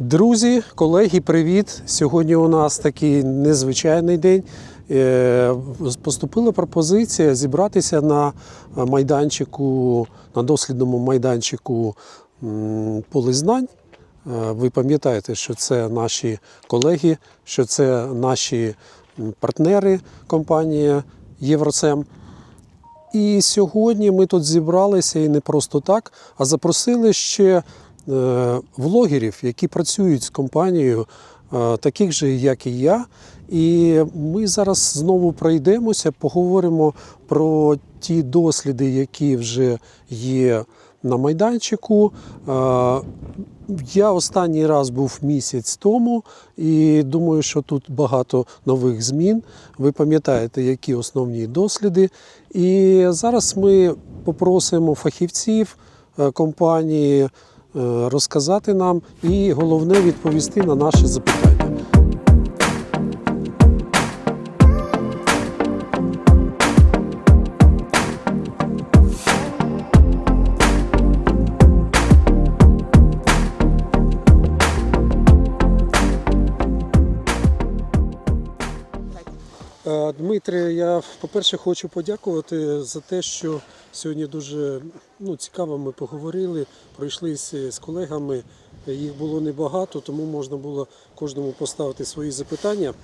Друзі, колеги, привіт! Сьогодні у нас такий незвичайний день. Е, Поступила пропозиція зібратися на майданчику, на дослідному майданчику м, поле знань. Е, Ви пам'ятаєте, що це наші колеги, що це наші партнери компанія Євросем. І сьогодні ми тут зібралися і не просто так, а запросили ще влогерів, які працюють з компанією, е, таких же, як і я. І ми зараз знову пройдемося, поговоримо про ті досліди, які вже є на майданчику. Е, Я останній раз був місяць тому і думаю, що тут багато нових змін. Ви пам'ятаєте, які основні досліди. І зараз ми попросимо фахівців е, компанії е, розказати нам і головне відповісти на наші запитання. Дмитре, я по-перше хочу подякувати за те, що сьогодні дуже ну, цікаво ми поговорили, пройшлися з колегами. Їх було небагато, тому можна було кожному поставити свої запитання.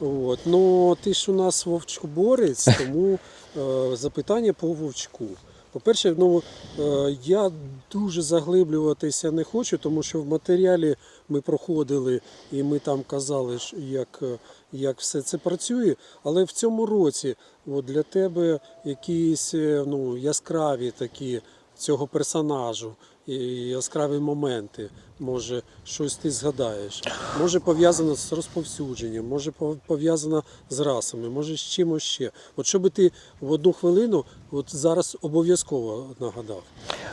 От. Ну, ти ж у нас вовчкоборець, тому е, запитання по вовчку. По-перше, ну, е, я дуже заглиблюватися не хочу, тому що в матеріалі ми проходили і ми там казали, як, е, як все це працює. Але в цьому році от для тебе якісь е, ну, яскраві такі цього персонажу, і яскраві моменти. Може, щось ти згадаєш. Може пов'язано з розповсюдженням, може пов- пов'язано з расами, може з чимось ще. От що би ти в одну хвилину от зараз обов'язково нагадав.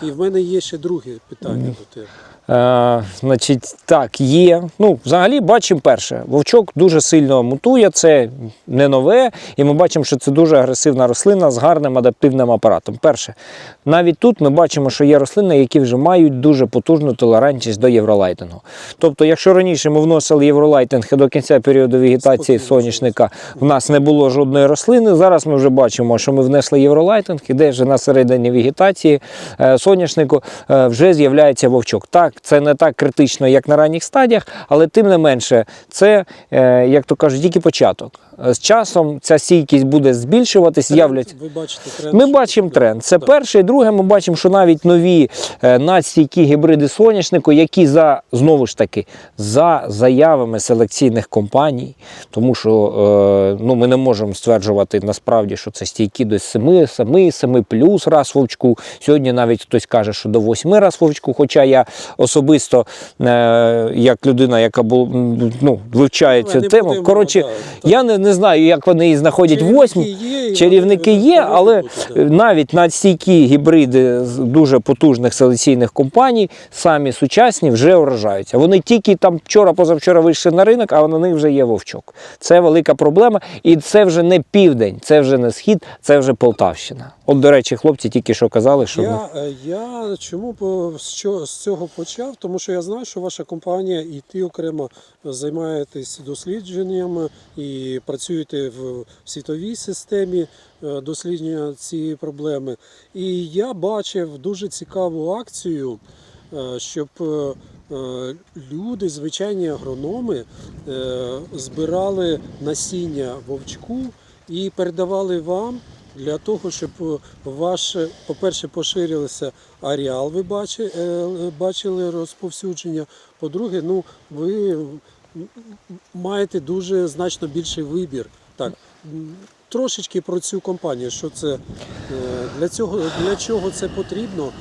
І в мене є ще друге питання до тебе. Е, значить, так, є. Ну, взагалі, бачимо перше. Вовчок дуже сильно мутує, це не нове, і ми бачимо, що це дуже агресивна рослина з гарним адаптивним апаратом. Перше, навіть тут ми бачимо, що є рослини, які вже мають дуже потужну толерантність до євролайтингу. Тобто, якщо раніше ми вносили євролайтинг і до кінця періоду вегетації соняшника в нас не було жодної рослини. Зараз ми вже бачимо, що ми внесли євролайтинг, і де вже на середині вегетації е, соняшнику е, вже з'являється вовчок. Так, це не так критично, як на ранніх стадіях, але тим не менше, це, е, як то кажуть, тільки початок. З часом ця стійкість буде збільшуватись, з'являться. Ви бачите тренд. Ми бачимо тренд. Це Так. перше. І друге, ми бачимо, що навіть нові е, надстійкі гібриди соняшнику, які за знову ж таки за заявами селекційних компаній, тому що е, ну, ми не можемо стверджувати насправді, що це стійкі до 7, 7, 7 плюс раз вовчку. Сьогодні навіть хтось каже, що до 8 раз вовчку. Хоча я особисто, е, як людина, яка бу, м, ну, вивчає Ну, цю тему, коротше, да, я не, не знаю, як вони її знаходять є, Чарівники є, але навіть надстійкі гібриди з дуже потужних селекційних компаній, самі сучасні, вже вражаються. Вони тільки там вчора, позавчора вийшли на ринок, а на них вже є вовчок. Це велика проблема. І це вже не південь, це вже не схід, це вже Полтавщина. От, до речі, хлопці тільки що казали, що Я, е, я чому з цього почав? Тому що я знаю, що ваша компанія і ти окремо займаєтесь дослідженнями і працюєте в світовій системі е, дослідження цієї проблеми. І я бачив дуже цікаву акцію, е, щоб е, люди, звичайні агрономи, збирали насіння вовчку і передавали вам для того, щоб ваше, по-перше, поширилося аріал, ви бачили розповсюдження. По-друге, ну, ви маєте дуже значно більший вибір. Так, трошечки про цю компанію, що це е, для цього, для чого це потрібно.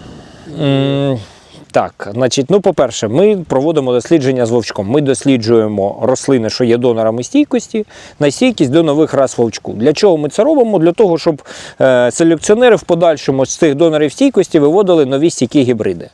Так, значить, ну, по-перше, ми проводимо дослідження з вовчком. Ми досліджуємо рослини, що є донорами стійкості, на стійкість до нових рас вовчку. Для чого ми це робимо? Для того, щоб е, селекціонери в подальшому з цих донорів стійкості виводили нові стійкі гібриди.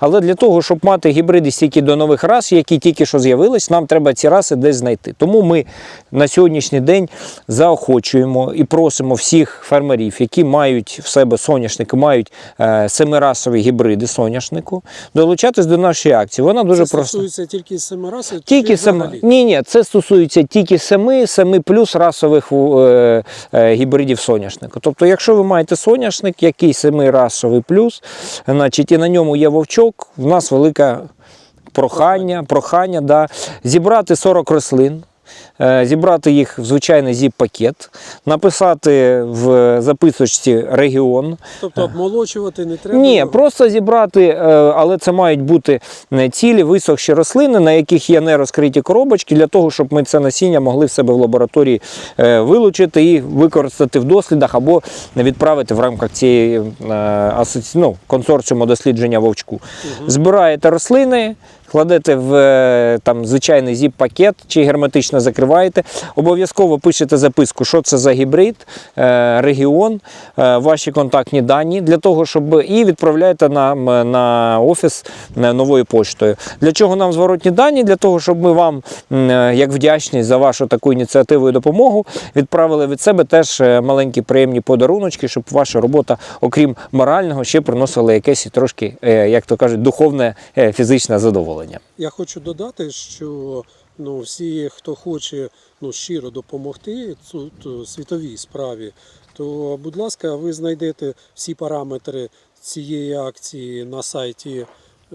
Але для того, щоб мати гібриди стійкі до нових рас, які тільки що з'явились, нам треба ці раси десь знайти. Тому ми на сьогоднішній день заохочуємо і просимо всіх фермерів, які мають в себе соняшники, мають е, семирасові гібриди соняшнику, долучатись до нашої акції. Вона дуже Це проста. стосується тільки семи расів? Тільки семи. Ні, ні, це стосується тільки семи, семи плюс расових е, е, гібридів соняшника. Тобто, якщо ви маєте соняшник, який семи расовий плюс, значить і на ньому є вовчок, в нас велика прохання, прохання да, зібрати 40 рослин. Е, Зібрати їх в звичайний зіп-пакет, написати в записочці регіон, Тобто обмолочувати не треба? ні, просто зібрати, е, але це мають бути е, цілі висохші рослини, на яких є нерозкриті коробочки, для того, щоб ми це насіння могли в себе в лабораторії е, вилучити і використати в дослідах або відправити в рамках цієї е, ну, консорціуму дослідження вовчку. Збираєте рослини. Кладете в е, там звичайний зіп-пакет чи герметично закриваєте. Обов'язково пишете записку, що це за гібрид, е, регіон, е, ваші контактні дані для того, щоб і відправляєте нам на офіс новою поштою. Для чого нам зворотні дані? Для того, щоб ми вам, як вдячність за вашу таку ініціативу і допомогу, відправили від себе теж маленькі приємні подаруночки, щоб ваша робота, окрім морального, ще приносила якесь трошки, як то кажуть, духовне фізичне задоволення. Я хочу додати, що ну, всі, хто хоче ну, щиро допомогти цю ту світовій справі, то, будь ласка, ви знайдете всі параметри цієї акції на сайті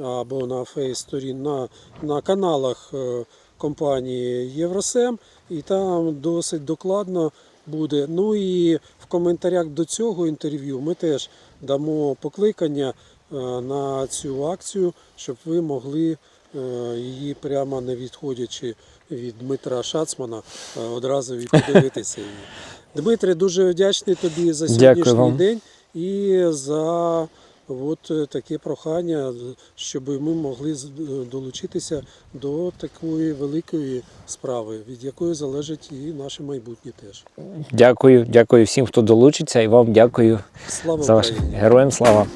або на фейс-сторін, на, на каналах е, компанії Євросем, і там досить докладно буде. Ну і в коментарях до цього інтерв'ю ми теж дамо покликання е, на цю акцію, щоб ви могли її прямо не відходячи від Дмитра Шацмана, е, одразу і подивитися її. Дмитре, дуже вдячний тобі за сьогоднішній день і за от е, таке прохання, щоб ми могли долучитися до такої великої справи, від якої залежить і наше майбутнє теж. Дякую, дякую всім, хто долучиться, і вам дякую Слава за ваш героям слава.